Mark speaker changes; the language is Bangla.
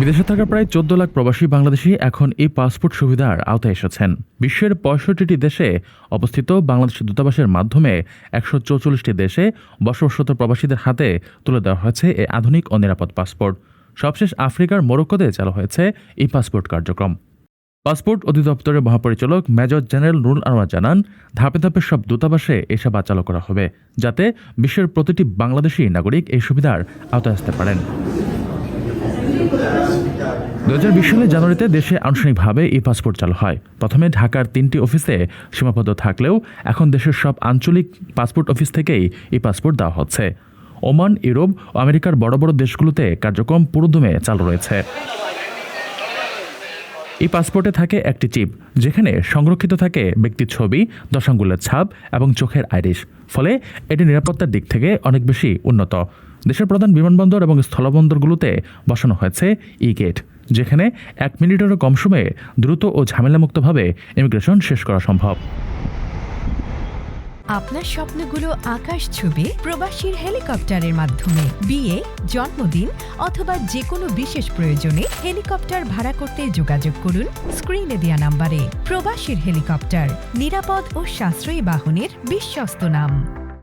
Speaker 1: বিদেশে থাকা প্রায় চোদ্দ লাখ প্রবাসী বাংলাদেশি এখন এই পাসপোর্ট সুবিধার আওতায় এসেছেন। বিশ্বের পঁয়ষট্টিটি দেশে অবস্থিত বাংলাদেশের দূতাবাসের মাধ্যমে একশো চৌচল্লিশটি দেশে বসবাসরত প্রবাসীদের হাতে তুলে দেওয়া হয়েছে এই আধুনিক ও নিরাপদ পাসপোর্ট। সবশেষ আফ্রিকার মোরক্কোতে চালু হয়েছে এই পাসপোর্ট কার্যক্রম। পাসপোর্ট অধিদপ্তরের মহাপরিচালক মেজর জেনারেল নুরুল আনোয়ার জানান, ধাপে ধাপে সব দূতাবাসে এই সেবা চালু করা হবে, যাতে বিশ্বের প্রতিটি বাংলাদেশি নাগরিক এই সুবিধার আওতায় আসতে পারেন। দু হাজার বিশ সালের জানুয়ারিতে দেশে আনুষ্ঠানিকভাবে ই পাসপোর্ট চালু হয়। প্রথমে ঢাকার তিনটি অফিসে সীমাবদ্ধ থাকলেও এখন দেশের সব আঞ্চলিক পাসপোর্ট অফিস থেকেই ই পাসপোর্ট দেওয়া হচ্ছে। ওমান, ইউরোপ ও আমেরিকার বড় বড় দেশগুলোতে কার্যক্রম পুরোদমে চালু রয়েছে। এই পাসপোর্টে থাকে একটি চিপ, যেখানে সংরক্ষিত থাকে ব্যক্তির ছবি, দশাঙ্গুলের ছাপ এবং চোখের আইরিশ। ফলে এটি নিরাপত্তার দিক থেকে অনেক বেশি উন্নত। দেশের প্রধান বিমানবন্দর এবং স্থলবন্দরগুলোতে বসানো হয়েছে ই গেট যেখানে এক মিনিটেরও কম সময়ে দ্রুত ও ঝামেলামুক্তভাবে ইমিগ্রেশন শেষ করা সম্ভব।
Speaker 2: আপনার স্বপ্নগুলো আকাশ ছবি প্রবাসীর হেলিকপ্টারের মাধ্যমে। বিয়ে, জন্মদিন অথবা যে কোনো বিশেষ প্রয়োজনে হেলিকপ্টার ভাড়া করতে যোগাযোগ করুন স্ক্রিনে দেওয়া নাম্বারে। প্রবাসীর হেলিকপ্টার, নিরাপদ ও সাশ্রয়ী বাহনের বিশ্বস্ত নাম।